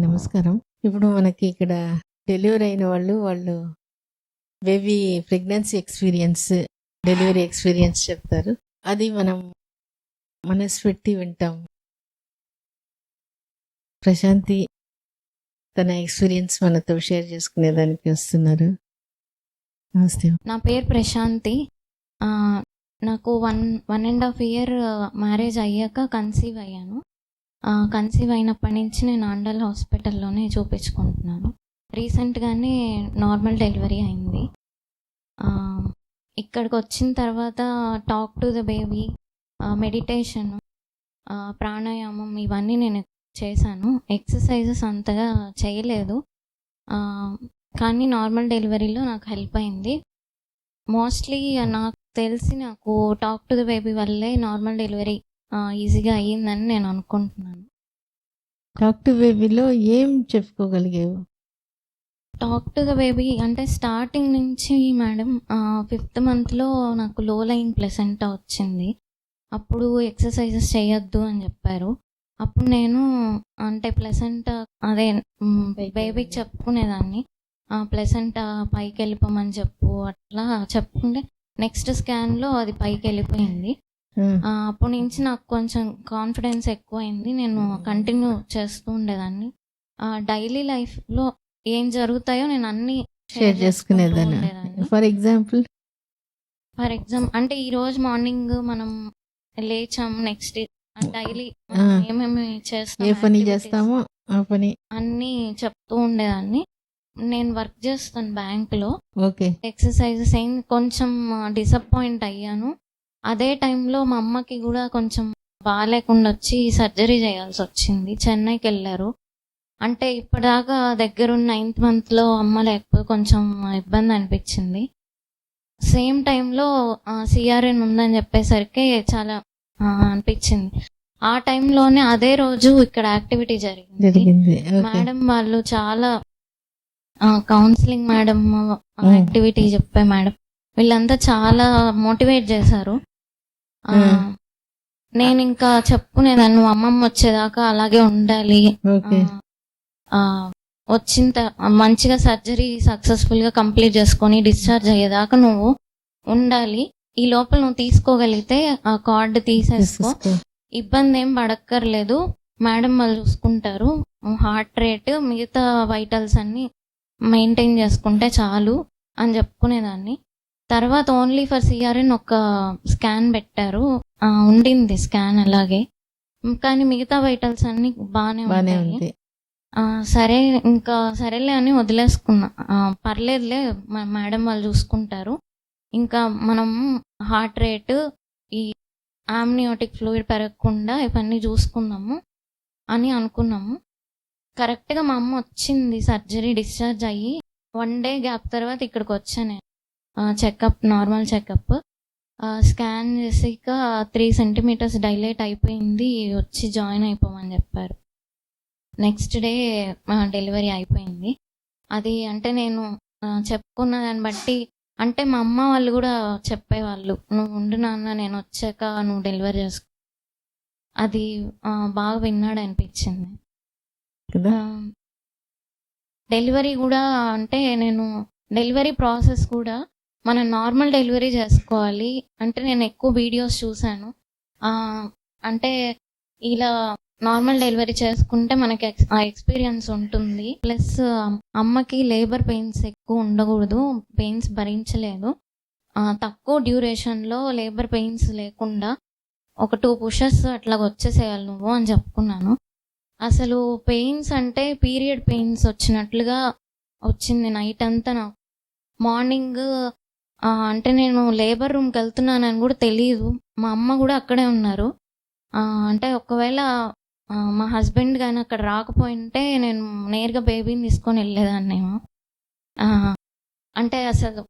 నమస్కారం. ఇప్పుడు మనకి ఇక్కడ డెలివరీ అయిన వాళ్ళు వాళ్ళు baby pregnancy experience delivery experience చెప్తారు. అది మనం మనసు పెట్టి వింటాం. ప్రశాంతి తన ఎక్స్పీరియన్స్ మనతో షేర్ చేసుకునేదానికి వస్తున్నారు. నమస్తే. నా పేరు ప్రశాంతి. నాకు one one and half year marriage అయ్యాక కన్సీవ్ అయ్యాను. కన్సీవ్ అయినప్పటి నుంచి నేను ఆండల్ హాస్పిటల్లోనే చూపించుకుంటున్నాను. రీసెంట్గానే నార్మల్ డెలివరీ అయింది. ఇక్కడికి వచ్చిన తర్వాత talk to the baby meditation ప్రాణాయామం ఇవన్నీ నేను చేశాను. ఎక్సర్సైజెస్ అంతగా చేయలేదు. కానీ నార్మల్ డెలివరీలో నాకు హెల్ప్ అయింది. మోస్ట్లీ నాకు తెలిసి నాకు టాక్ టు ద బేబీ వల్లే నార్మల్ డెలివరీ ఈజీగా అయ్యిందని నేను అనుకుంటున్నాను. టాక్ టు బేబీలో ఏం చెప్పుకోగలిగేవు? టాక్ టు ద బేబీ అంటే స్టార్టింగ్ నుంచి మేడం ఫిఫ్త్ మంత్లో నాకు లో లైన్ ప్లెసెంటా వచ్చింది. అప్పుడు ఎక్సర్సైజెస్ చేయొద్దు అని చెప్పారు. అప్పుడు నేను అంటే ప్లెసెంటా అదే బేబీకి చెప్పుకునేదాన్ని. ప్లెసెంటా పైకి వెళ్ళిపోమని చెప్పు అట్లా చెప్పుకుంటే నెక్స్ట్ స్కాన్లో అది పైకి వెళ్ళిపోయింది అప్పటి నుంచి నాకు కొంచెం కాన్ఫిడెన్స్ ఎక్కువైంది. నేను కంటిన్యూ చేస్తూ ఉండేదాన్ని. డైలీ లైఫ్లో ఏం జరుగుతాయో నేను అన్ని షేర్ చేసుకునేదాన్ని ఫర్ ఎగ్జాంపుల్ ఫర్ ఎగ్జాంపుల్ అంటే ఈ రోజు మార్నింగ్ మనం లేచాం నెక్స్ట్ డైలీ ఆ. ఏమేమి చేస్తాం ఏ పని చేస్తామో ఆ పని. అన్నీ చెప్తూ ఉండేదాన్ని. నేను వర్క్ చేస్తాను బ్యాంక్లో ఓకే ఎక్సర్సైజెస్ ఏం కొంచెం డిసప్పాయింట్ అయ్యాను. అదే టైంలో మా అమ్మకి కూడా కొంచెం బాగాలేకుండా వచ్చి సర్జరీ చేయాల్సి వచ్చింది చెన్నైకి వెళ్ళారు అంటే ఇప్పటిదాకా దగ్గరున్న నైన్త్ మంత్లో అమ్మ లేకపోతే కొంచెం ఇబ్బంది అనిపించింది సేమ్ టైంలో సిఆర్ఎన్ ఉందని చెప్పేసరికి చాలా అనిపించింది. ఆ టైంలోనే అదే రోజు ఇక్కడ యాక్టివిటీ జరిగింది. మేడం వాళ్ళు చాలా కౌన్సిలింగ్ మేడం. యాక్టివిటీ చెప్పే మేడం వీళ్ళంతా చాలా మోటివేట్ చేశారు. నేను ఇంకా చెప్పుకునేదాన్ని నువ్వు అమ్మమ్మ వచ్చేదాకా అలాగే ఉండాలి. ఓకే. ఆ, వచ్చిన త- మంచిగా సర్జరీ సక్సెస్ఫుల్గా కంప్లీట్ చేసుకొని డిశ్చార్జ్ అయ్యేదాకా నువ్వు ఉండాలి. ఈ లోపల నువ్వు తీసుకోగలిగితే ఆ కార్డు తీసేసుకో. ఇబ్బంది ఏం పడక్కర్లేదు. మేడం వాళ్ళు చూసుకుంటారు. హార్ట్ రేట్ మిగతా వైటల్స్ అన్ని మెయింటైన్ చేసుకుంటే చాలు అని చెప్పుకునేదాన్ని. తర్వాత ఓన్లీ ఫర్ సిఆర్ఎన్ ఒక స్కాన్ పెట్టారు. ఉండింది స్కాన్ అలాగే. కానీ మిగతా వైటల్స్ అన్ని బాగానే ఉంటాయి. ఆ, సరే ఇంకా సరేలే అని వదిలేసుకున్నా. పర్లేదులే మ- మేడం వాళ్ళు చూసుకుంటారు. ఇంకా మనం హార్ట్ రేట్ ఈ ఆమ్నియోటిక్ ఫ్లూయిడ్ పెరగకుండా ఇవన్నీ చూసుకుందాము అని అనుకున్నాము. కరెక్ట్గా మా అమ్మ వచ్చింది సర్జరీ డిశ్చార్జ్ అయ్యి వన్ డే గ్యాప్ తర్వాత ఇక్కడికి వచ్చాను చెకప్ నార్మల్ చెకప్ స్కాన్ చేసాక త్రీ సెంటీమీటర్స్ డైలేట్ అయిపోయింది వచ్చి జాయిన్ అయిపోమని చెప్పారు. నెక్స్ట్ డే డెలివరీ అయిపోయింది. అది అంటే నేను చెప్పుకున్న దాన్ని బట్టి అంటే మా అమ్మ వాళ్ళు కూడా చెప్పేవాళ్ళు నువ్వు ఉండు నాన్న నేను వచ్చాక నువ్వు డెలివరీ చేసుకో. అది బాగా విన్నాడు అనిపించింది. డెలివరీ కూడా అంటే నేను డెలివరీ ప్రాసెస్ కూడా మనం నార్మల్ డెలివరీ చేసుకోవాలి. అంటే నేను ఎక్కువ వీడియోస్ చూశాను అంటే ఇలా నార్మల్ డెలివరీ చేసుకుంటే మనకి ఎక్స్- ఆ ఎక్స్పీరియన్స్ ఉంటుంది. ప్లస్ అమ్మకి లేబర్ పెయిన్స్ ఎక్కువ ఉండకూడదు. పెయిన్స్ భరించలేదు. తక్కువ డ్యూరేషన్లో లేబర్ పెయిన్స్ లేకుండా ఒక టూ పుషెస్ అట్లా వచ్చేసేయాలి నువ్వు అని చెప్పుకున్నాను. అసలు పెయిన్స్ అంటే పీరియడ్ పెయిన్స్ వచ్చినట్లుగా వచ్చింది నైట్ అంతా నాకు. మార్నింగ్ అంటే నేను లేబర్ రూమ్కి వెళ్తున్నానని కూడా తెలియదు మా అమ్మ కూడా అక్కడే ఉన్నారు. అంటే ఒకవేళ మా హస్బెండ్ కానీ అక్కడ రాకపోయింటే నేను నేరుగా బేబీని తీసుకొని వెళ్ళేదాన్నేమో. అంటే అసలు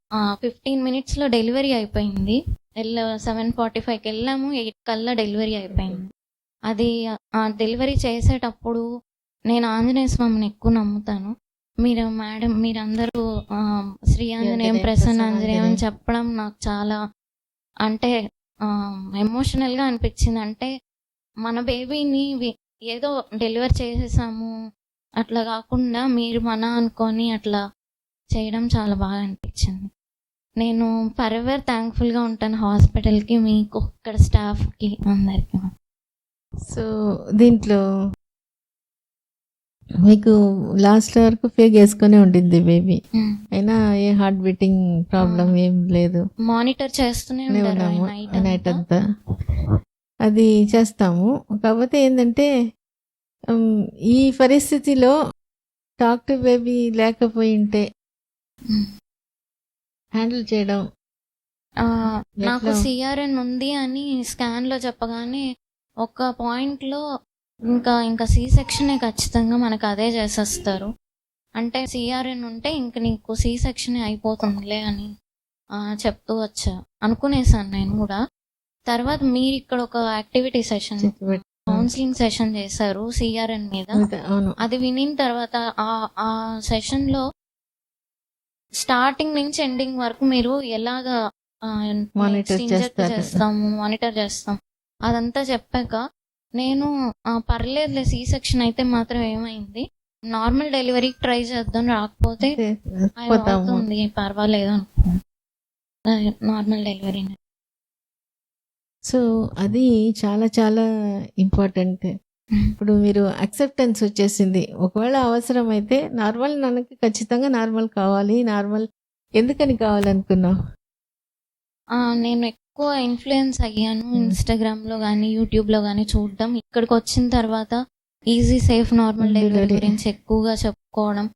ఫిఫ్టీన్ మినిట్స్లో డెలివరీ అయిపోయింది. వెళ్ళ సెవెన్ ఫార్టీ ఫైవ్కి వెళ్ళాము. ఎయిట్ కల్లా డెలివరీ అయిపోయింది. అది డెలివరీ చేసేటప్పుడు నేను ఆంజనేయ స్వామిని ఎక్కువ నమ్ముతాను. మీరు మేడం మీరందరూ శ్రీ ఆంజనేయం ప్రసన్న ఆంజనేయం అని. చెప్పడం నాకు చాలా అంటే ఎమోషనల్గా అనిపించింది. అంటే మన బేబీని ఏదో డెలివర్ చేసేసాము. అట్లా కాకుండా మీరు మన అనుకొని అట్లా చేయడం చాలా బాగా అనిపించింది. నేను ఫరెవర్ థ్యాంక్ఫుల్గా ఉంటాను హాస్పిటల్కి మీకు ఇక్కడ స్టాఫ్కి అందరికీ. సో దీంట్లో మీకు లాస్ట్ వరకు ఫేక్ వేసుకొని ఉండింది బేబీ అయినా ఏ హార్ట్ బీటింగ్ ప్రాబ్లం ఏం లేదు. మానిటర్ చేస్తూనే ఉన్నాము. నైట్ అంతా. అది చేస్తాము. కాకపోతే ఏంటంటే ఈ పరిస్థితిలో టాక్ టు బేబీ లేకపోయి ఉంటే హ్యాండిల్ చేయడం ఆ, నాకు? సిఆర్ఎన్ ఉంది అని స్కాన్లో చెప్పగానే ఒక పాయింట్లో ఇంకా ఇంకా సి సెక్షనే ఖచ్చితంగా మనకు అదే చేసేస్తారు. అంటే సిఆర్ఎన్ ఉంటే ఇంక నీకు సి సెక్షనే అయిపోతుందిలే అని చెప్తూ వచ్చా. అనుకునేసాను నేను కూడా. తర్వాత మీరు ఇక్కడ ఒక యాక్టివిటీ సెషన్ కౌన్సిలింగ్ సెషన్ చేశారు సిఆర్ఎన్ మీద. అది వినిన తర్వాత ఆ ఆ సెషన్లో స్టార్టింగ్ నుంచి ఎండింగ్ వరకు మీరు ఎలాగా. చేస్తాము మానిటర్ చేస్తాం. అదంతా చెప్పాక నేను పర్లేదులే సి సెక్షన్ అయితే మాత్రం ఏమైంది. నార్మల్ డెలివరీకి ట్రై చేద్దాం రాకపోతే అవుతుంది పర్వాలేదు నార్మల్ డెలివరీ. సో అది చాలా చాలా ఇంపార్టెంట్. ఇప్పుడు మీరు అక్సెప్టెన్స్ వచ్చేసింది. ఒకవేళ అవసరం అయితే నార్మల్ మనకి ఖచ్చితంగా నార్మల్ కావాలి నార్మల్ ఎందుకని కావాలనుకున్నావు? నేను ఎక్కువ ఇన్ఫ్లుయెన్స్ అయ్యాను Hmm. ఇన్స్టాగ్రామ్లో కానీ యూట్యూబ్లో కానీ చూడడం. ఇక్కడికి వచ్చిన తర్వాత ఈజీ సేఫ్ నార్మల్ డెలివరీ. గురించి ఎక్కువగా చెప్పుకోవడం.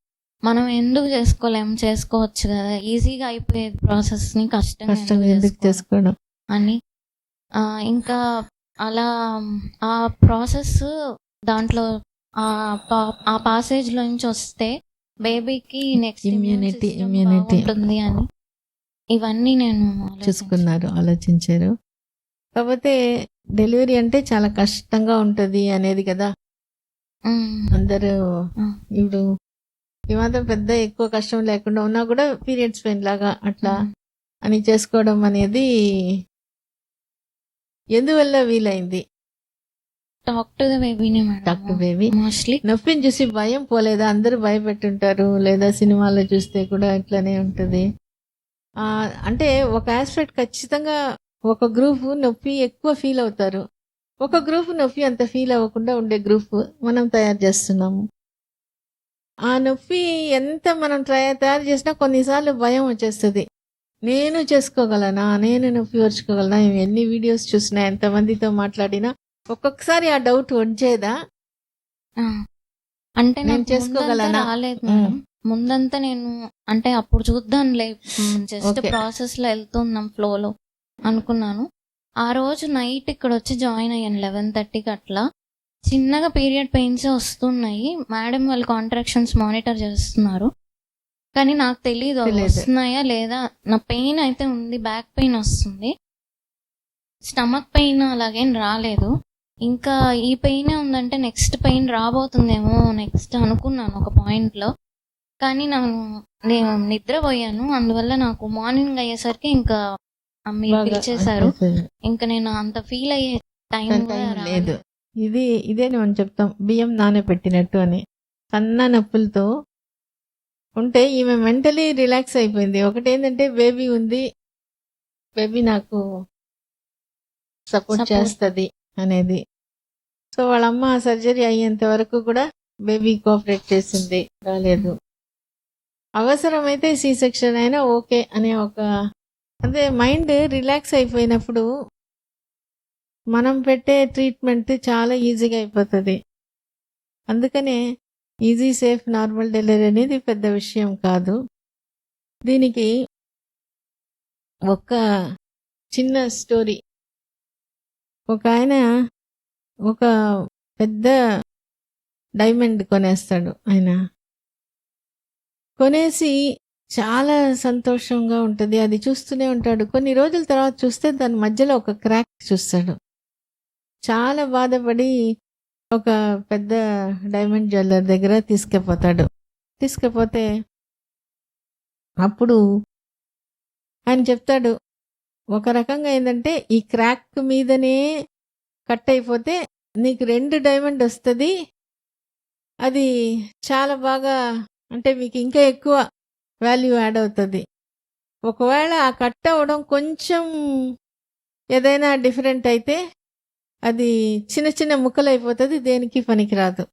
మనం ఎందుకు చేసుకోలేం? చేసుకోవచ్చు కదా. ఈజీగా అయిపోయే ప్రాసెస్ని కష్టంగా ఎందుకు చేసుకోవడం? అని. ఇంకా అలా ఆ ప్రాసెస్ దాంట్లో ఆ పా- ఆ పాసేజ్లో నుంచి వస్తే బేబీకి నెక్స్ట్ Immunity, immunity. ఉంటుంది అని. ఇవన్నీ నేను. చూసుకున్నారు ఆలోచించారు. కాకపోతే డెలివరీ అంటే చాలా కష్టంగా ఉంటది అనేది కదా. అందరూ. ఇప్పుడు ఈ మాత్రం పెద్ద ఎక్కువ కష్టం లేకుండా ఉన్నా కూడా పీరియడ్స్ పెయిన్ లాగా అట్లా. అని చేసుకోవడం అనేది ఎందువల్ల వీలైంది? టాక్ టు ద బేబీనే డాక్టర్ మేడం. బేబీ మోస్ట్లీ నొప్పిని చూసి భయం పోలేదా? అందరూ భయపెట్టుంటారు. లేదా సినిమాల్లో చూస్తే కూడా ఇట్లానే ఉంటది. అంటే ఒక ఆస్పెక్ట్ ఖచ్చితంగా ఒక గ్రూప్ నొప్పి ఎక్కువ ఫీల్ అవుతారు. ఒక గ్రూప్ నొప్పి అంత ఫీల్ అవ్వకుండా ఉండే గ్రూప్ మనం తయారు చేస్తున్నాము. ఆ నొప్పి ఎంత మనం ట్రై తయారు చేసినా కొన్నిసార్లు భయం వచ్చేస్తుంది. నేను చేసుకోగలనా? నేను నొప్పి ఓర్చుకోగలనా ఎన్ని వీడియోస్ చూసినా ఎంతమందితో మాట్లాడినా ఒక్కొక్కసారి ఆ డౌట్ వచ్చేదా? అంటే నేను చేసుకోగలనా? ముందంతా నేను అంటే అప్పుడు చూద్దాంలే. జస్ట్. ప్రాసెస్లో వెళ్తున్నాం ఫ్లో లో అనుకున్నాను. ఆ రోజు నైట్ ఇక్కడ వచ్చి జాయిన్ అయ్యాను లెవెన్ థర్టీకి అట్లా. చిన్నగా పీరియడ్ పెయిన్స్ వస్తున్నాయి. మేడం వాళ్ళు కాంట్రాక్షన్స్ మానిటర్ చేస్తున్నారు. కానీ నాకు తెలియదు. వస్తున్నాయా లేదా? నా పెయిన్ అయితే ఉంది బ్యాక్ పెయిన్ వస్తుంది. స్టమక్ పెయిన్ అలాగేం రాలేదు. ఇంకా ఈ పెయిన్ ఉందంటే నెక్స్ట్ పెయిన్ రాబోతుందేమో నెక్స్ట్ అనుకున్నాను ఒక పాయింట్లో. కానీ నేను నేను నిద్రపోయాను. అందువల్ల నాకు మార్నింగ్ అయ్యేసరికి ఇంకా మీరు బాగా పిలిచేశారు. ఇంకా నేను అంత ఫీల్ అయ్యే టైం లేదు. ఇది ఇదే మనం చెప్తాం. బియ్యం నానబెట్టినట్టు అని. సన్న నొప్పులతో ఉంటే ఈమె మెంటలీ రిలాక్స్ అయిపోయింది. ఒకటి ఏంటంటే బేబీ ఉంది. బేబీ నాకు సపోర్ట్. చేస్తుంది అనేది. సో వాళ్ళ అమ్మ సర్జరీ అయ్యేంత వరకు కూడా బేబీ కోఆపరేట్ చేసింది. రాలేదు. అవసరమైతే సి సెక్షన్ అయినా ఓకే అనే ఒక అదే మైండ్ రిలాక్స్ అయిపోయినప్పుడు మనం పెట్టే ట్రీట్మెంట్ చాలా ఈజీగా అయిపోతుంది. అందుకనే ఈజీ సేఫ్ నార్మల్ డెలివరీ అనేది పెద్ద విషయం కాదు. దీనికి ఒక చిన్న స్టోరీ ఒక ఆయన ఒక పెద్ద డైమండ్ కొనేస్తాడు ఆయన. కొనేసి చాలా సంతోషంగా ఉంటుంది. అది చూస్తూనే ఉంటాడు. కొన్ని రోజుల తర్వాత చూస్తే దాని మధ్యలో ఒక క్రాక్ చూస్తాడు. చాలా బాధపడి ఒక పెద్ద డైమండ్ జ్యువెలర్ దగ్గర తీసుకుపోతాడు. తీసుకుపోతే అప్పుడు ఆయన చెప్తాడు ఒక రకంగా ఏంటంటే ఈ క్రాక్ మీదనే కట్ అయిపోతే నీకు రెండు డైమండ్ వస్తుంది. అది చాలా బాగా అంటే మీకు ఇంకా ఎక్కువ వాల్యూ యాడ్ అవుతుంది. ఒకవేళ ఆ కట్ అవ్వడం కొంచెం ఏదైనా డిఫరెంట్ అయితే అది చిన్న చిన్న ముక్కలు అయిపోతుంది దేనికి పనికిరాదు.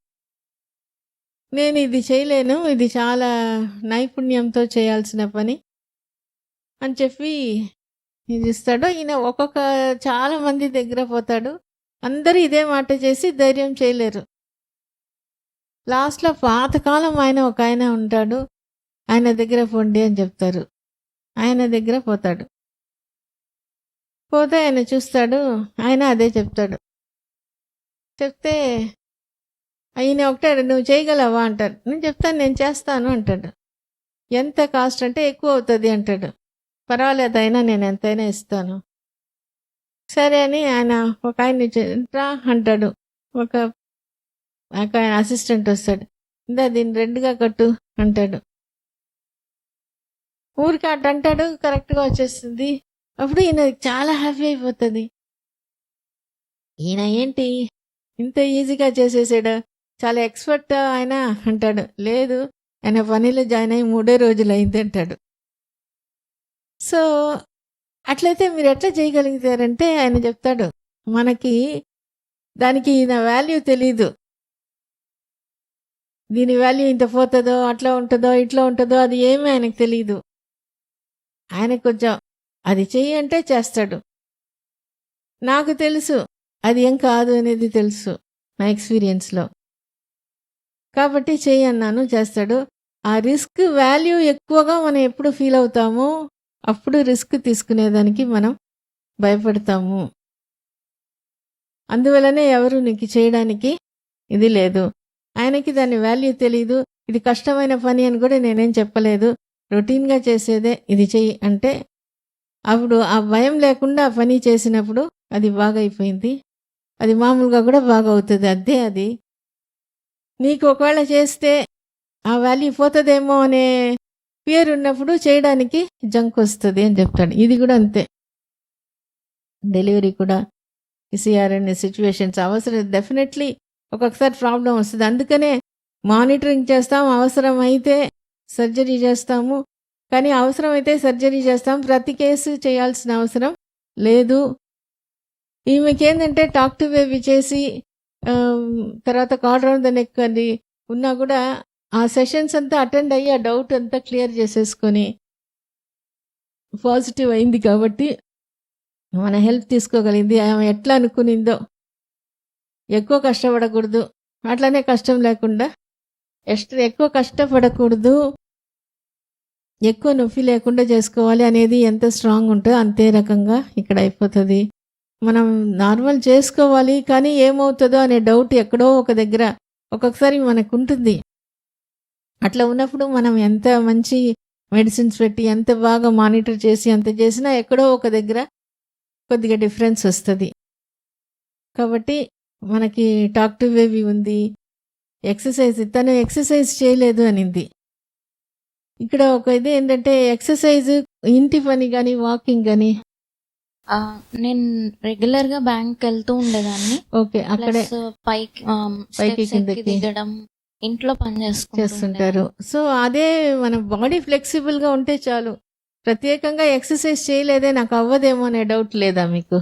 నేను ఇది చేయలేను ఇది చాలా నైపుణ్యంతో చేయాల్సిన పని అని చెప్పి ఇది ఇస్తాడు. ఈయన ఒక్కొక్క చాలా మంది దగ్గర పోతాడు. అందరూ ఇదే మాట చేసి ధైర్యం చేయలేరు. లాస్ట్లో పాతకాలం ఆయన ఒక ఆయన ఉంటాడు. ఆయన దగ్గర పోండి అని చెప్తారు. ఆయన దగ్గర పోతాడు. పోతే ఆయన చూస్తాడు. ఆయన అదే చెప్తాడు. చెప్తే ఆయన ఒకటాడు నువ్వు చేయగలవా? అంటాడు. నేను చెప్తాను నేను చేస్తాను అంటాడు. ఎంత కాస్ట్ అంటే ఎక్కువ అవుతుంది అంటాడు. పర్వాలేదు అయినా నేను ఎంతైనా ఇస్తాను. సరే అని ఆయన ఒక ఆయన రా అంటాడు. ఒక నాకు ఆయన అసిస్టెంట్ వస్తాడు. ఇందా దీన్ని రెండుగా కట్టు అంటాడు. ఊరికి అటు అంటాడు కరెక్ట్గా వచ్చేస్తుంది. అప్పుడు ఈయన చాలా హ్యాపీ అయిపోతుంది. ఈయన ఏంటి? ఇంత ఈజీగా చేసేసాడు. చాలా ఎక్స్పర్ట్ ఆయన అంటాడు. లేదు ఆయన పనిలో జాయిన్ అయ్యి మూడే రోజులు అయింది అంటాడు. సో అట్లయితే మీరు ఎట్లా చేయగలుగుతారంటే ఆయన చెప్తాడు. మనకి దానికి ఈయన వాల్యూ తెలీదు. దీని వాల్యూ ఇంత పోతుందో అట్లా ఉంటుందో ఇట్లా ఉంటుందో అది ఏమీ ఆయనకు తెలియదు ఆయన కొంచెం అది చెయ్యి అంటే చేస్తాడు. నాకు తెలుసు అది ఏం కాదు అనేది తెలుసు నా ఎక్స్పీరియన్స్లో కాబట్టి చెయ్యి అన్నాను చేస్తాడు. ఆ రిస్క్ వాల్యూ ఎక్కువగా మనం ఎప్పుడు ఫీల్ అవుతామో అప్పుడు రిస్క్ తీసుకునేదానికి మనం భయపడతాము. అందువలనే ఎవరు నీకు చేయడానికి ఇది లేదు. ఆయనకి దాని వాల్యూ తెలియదు ఇది కష్టమైన పని అని కూడా నేనేం చెప్పలేదు. రొటీన్గా చేసేదే ఇది చెయ్యి అంటే అప్పుడు ఆ భయం లేకుండా ఆ పని చేసినప్పుడు అది బాగా అయిపోయింది అది మామూలుగా కూడా బాగా అవుతుంది అదే. అది నీకు ఒకవేళ చేస్తే ఆ వాల్యూ పోతుందేమో అనే ఫియర్ ఉన్నప్పుడు చేయడానికి జంక్ వస్తుంది అని చెప్తాడు. ఇది కూడా అంతే. డెలివరీ కూడా సిఆర్ అనే సిచ్యువేషన్స్ అవసరం. డెఫినెట్లీ ఒక్కొక్కసారి ప్రాబ్లం వస్తుంది. అందుకనే మానిటరింగ్ చేస్తాం అవసరం అయితే సర్జరీ చేస్తాము. కానీ అవసరం అయితే సర్జరీ చేస్తాం. ప్రతి కేసు చేయాల్సిన అవసరం లేదు. ఈమెకి ఏంటంటే టాక్ టు బేబీ చేసి తర్వాత కార్డ్ రౌండ్ ద నెక్ అని ఉన్నా కూడా ఆ సెషన్స్ అంతా అటెండ్ అయ్యి ఆ డౌట్ అంతా క్లియర్ చేసేసుకొని పాజిటివ్ అయింది కాబట్టి మన హెల్ప్ తీసుకోగలిగింది. ఆమె ఎట్లా అనుకునిందో ఎక్కువ కష్టపడకూడదు. అట్లనే కష్టం లేకుండా ఎక్స్ట్రా ఎక్కువ కష్టపడకూడదు. ఎక్కువ నొప్పి లేకుండా చేసుకోవాలి అనేది ఎంత స్ట్రాంగ్ ఉంటుందో అంతే రకంగా ఇక్కడ అయిపోతుంది. మనం నార్మల్ చేసుకోవాలి కానీ ఏమవుతుందో అనే డౌట్ ఎక్కడో ఒక దగ్గర ఒక్కొక్కసారి మనకు ఉంటుంది అట్లా ఉన్నప్పుడు మనం ఎంత మంచి మెడిసిన్స్ పెట్టి ఎంత బాగా మానిటర్ చేసి ఎంత చేసినా ఎక్కడో ఒక దగ్గర కొద్దిగా డిఫరెన్స్ వస్తుంది. కాబట్టి మనకి టాక్ టు బేబీ ఉంది. ఎక్సర్సైజ్ తను ఎక్సర్సైజ్ చేయలేదు అనింది. ఇక్కడ ఒక ఇది ఏంటంటే ఎక్సర్సైజ్ ఇంటి పని కానీ వాకింగ్ కానీ నేను రెగ్యులర్గా బ్యాంక్ వెళ్తూ ఉండేదాన్ని. ఓకే అక్కడే పైకి పైకి కిందకి. దిగడం ఇంట్లో పని చేస్తుంటారు. సో అదే మన బాడీ ఫ్లెక్సిబుల్గా ఉంటే చాలు. ప్రత్యేకంగా ఎక్సర్సైజ్ చేయలేదే నాకు అవ్వదేమో అనే డౌట్ లేదా మీకు?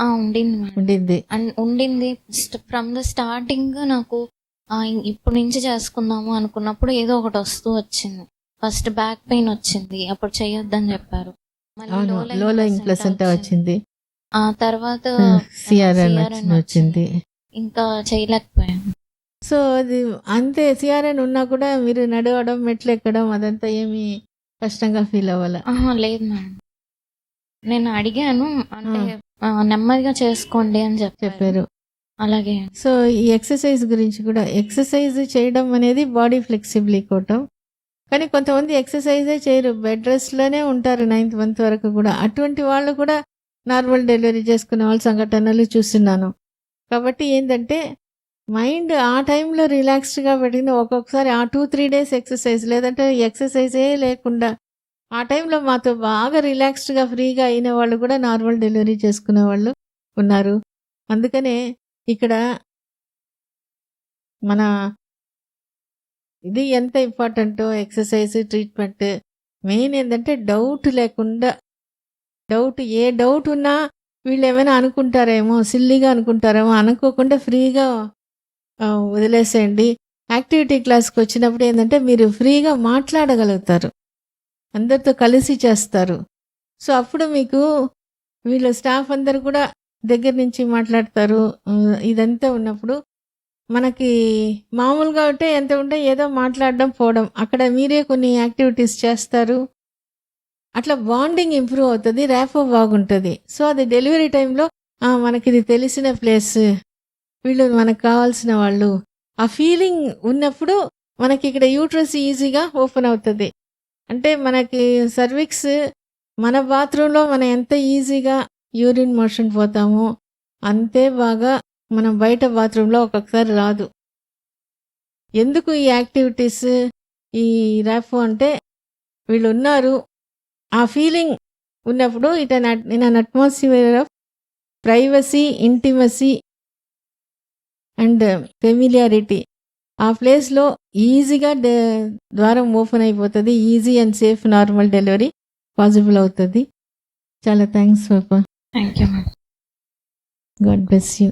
ఉండింది ఉండింది. అండ్ ఉండింది. ఫ్రమ్ ద స్టార్టింగ్ నాకు ఆ, ఇ- ఇప్పుడు నుంచి చేసుకుందాము అనుకున్నప్పుడు ఏదో ఒకటి వస్తూ వచ్చింది. ఫస్ట్ బ్యాక్ పెయిన్ వచ్చింది. అప్పుడు చేయొద్దని చెప్పారు. వచ్చింది. ఆ తర్వాత CRN వచ్చింది. ఇంకా చేయలేకపోయాను. సో అది అంతే. సిఆర్ఎన్ ఉన్నా కూడా మీరు నడవడం మెట్లు ఎక్కడం అదంతా ఏమి కష్టంగా ఫీల్ అవ్వాల. లేదు మేడం. నేను అడిగాను అంటే నెమ్మదిగా చేసుకోండి అని చెప్పారు. చెప్పారు. అలాగే. సో ఈ ఎక్సర్సైజ్ గురించి కూడా ఎక్సర్సైజ్ చేయడం అనేది బాడీ ఫ్లెక్సిబిలిటీ కోవటం కానీ కొంతమంది ఎక్సర్సైజే చేయరు. బెడ్ రెస్ట్లోనే ఉంటారు నైన్త్ మంత్ వరకు కూడా. అటువంటి వాళ్ళు కూడా నార్మల్ డెలివరీ చేసుకునే వాళ్ళ సంఘటనలు చూస్తున్నాను. కాబట్టి ఏంటంటే మైండ్ ఆ టైంలో రిలాక్స్డ్గా పెట్టిన ఒక్కొక్కసారి ఆ టూ త్రీ డేస్ ఎక్సర్సైజ్ లేదంటే ఎక్సర్సైజే లేకుండా ఆ టైంలో మాతో బాగా రిలాక్స్డ్గా ఫ్రీగా అయిన వాళ్ళు కూడా నార్మల్ డెలివరీ చేసుకునే వాళ్ళు ఉన్నారు. అందుకనే ఇక్కడ మన ఇది ఎంత ఇంపార్టెంటో ఎక్సర్సైజ్ ట్రీట్మెంట్. మెయిన్ ఏంటంటే డౌట్ లేకుండా డౌట్ ఏ డౌట్ ఉన్నా వీళ్ళు ఏమైనా అనుకుంటారేమో సిల్లీగా అనుకుంటారేమో అనుకోకుండా ఫ్రీగా వదిలేసేయండి. యాక్టివిటీ క్లాస్కి వచ్చినప్పుడు ఏంటంటే మీరు ఫ్రీగా మాట్లాడగలుగుతారు. అందరితో కలిసి చేస్తారు. సో అప్పుడు మీకు వీళ్ళ స్టాఫ్ అందరు కూడా దగ్గర నుంచి మాట్లాడతారు. ఇదంతా ఉన్నప్పుడు మనకి మామూలుగా ఉంటే ఎంత ఉంటే ఏదో మాట్లాడడం పోవడం. అక్కడ మీరే కొన్ని యాక్టివిటీస్ చేస్తారు. అట్లా బాండింగ్ ఇంప్రూవ్ అవుతుంది ర్యాపో బాగుంటుంది. సో అది డెలివరీ టైంలో మనకి ఇది తెలిసిన ప్లేస్ వీళ్ళు మనకు కావాల్సిన వాళ్ళు. ఆ ఫీలింగ్ ఉన్నప్పుడు మనకి ఇక్కడ యూట్రస్ ఈజీగా ఓపెన్ అవుతుంది. అంటే మనకి సర్విక్స్ మన బాత్రూంలో మనం ఎంత ఈజీగా యూరిన్ మోషన్ పోతామో అంతే బాగా మనం బయట బాత్రూంలో ఒక్కొక్కసారి రాదు. ఎందుకు ఈ యాక్టివిటీస్ ఈ ర్యాఫో అంటే వీళ్ళు ఉన్నారు? ఆ ఫీలింగ్ ఉన్నప్పుడు it in an atmosphere of privacy intimacy and familiarity. ఆ ప్లేస్లో ఈజీగా డ- ద్వారం ఓపెన్ అయిపోతుంది. Easy and safe normal delivery possible అవుతుంది. చాలా థ్యాంక్స్ పాప. Thank you God bless you.